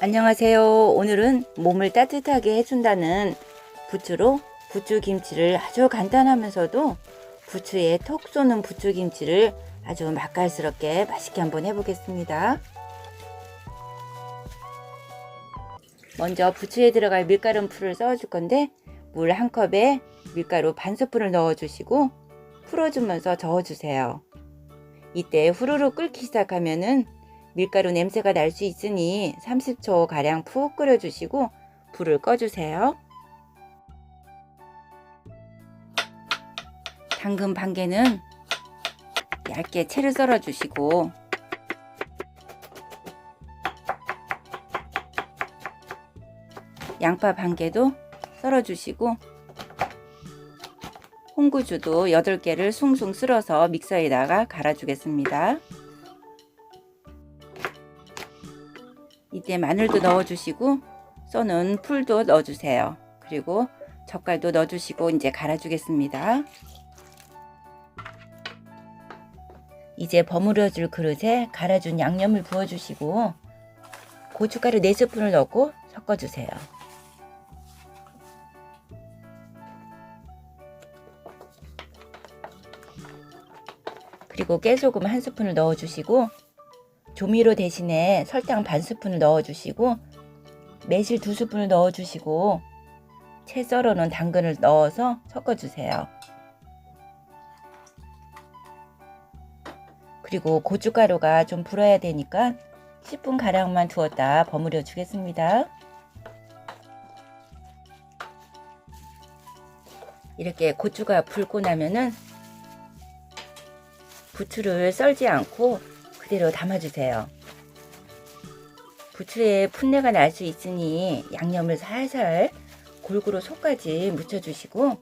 안녕하세요. 오늘은 몸을 따뜻하게 해준다는 부추로 부추김치를 아주 간단하면서도 부추에 톡 쏘는 부추김치를 아주 맛깔스럽게 맛있게 한번 해보겠습니다. 먼저 부추에 들어갈 밀가루 풀을 썰어줄 건데 물 한 컵에 밀가루 반 스푼을 넣어주시고 풀어주면서 저어주세요. 이때 후루룩 끓기 시작하면은 밀가루 냄새가 날 수 있으니 30초 가량 푹 끓여주시고 불을 꺼주세요. 당근 반 개는 얇게 채를 썰어주시고 양파 반 개도 썰어주시고 홍구주도 8개를 숭숭 쓸어서 믹서에다가 갈아주겠습니다. 이때 마늘도 넣어주시고 써는 풀도 넣어주세요. 그리고 젓갈도 넣어주시고 이제 갈아주겠습니다. 이제 버무려줄 그릇에 갈아준 양념을 부어주시고 고춧가루 4스푼을 넣고 섞어주세요. 그리고 깨소금 한 스푼을 넣어주시고 조미료 대신에 설탕 반 스푼을 넣어주시고 매실 두 스푼을 넣어주시고 채 썰어놓은 당근을 넣어서 섞어주세요. 그리고 고춧가루가 좀 불어야 되니까 10분 가량만 두었다 버무려 주겠습니다. 이렇게 고추가 불고 나면은 부추를 썰지 않고 그대로 담아주세요. 부추에 풋내가 날 수 있으니 양념을 살살 골고루 속까지 묻혀주시고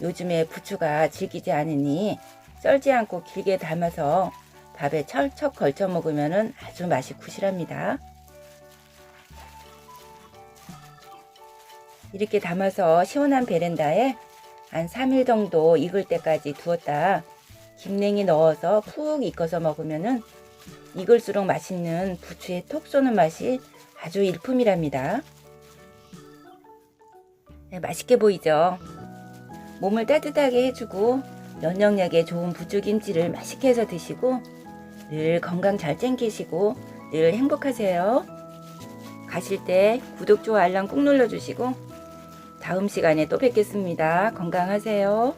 요즘에 부추가 질기지 않으니 썰지 않고 길게 담아서 밥에 철썩 걸쳐 먹으면 아주 맛이 구실합니다. 이렇게 담아서 시원한 베란다에 한 3일 정도 익을 때까지 두었다 김냉이 넣어서 푹 익어서 먹으면은 익을수록 맛있는 부추의 톡 쏘는 맛이 아주 일품이랍니다. 네, 맛있게 보이죠? 몸을 따뜻하게 해주고 면역력에 좋은 부추김치를 맛있게 해서 드시고 늘 건강 잘 챙기시고 늘 행복하세요. 가실 때 구독, 좋아요, 알람 꾹 눌러주시고 다음 시간에 또 뵙겠습니다. 건강하세요.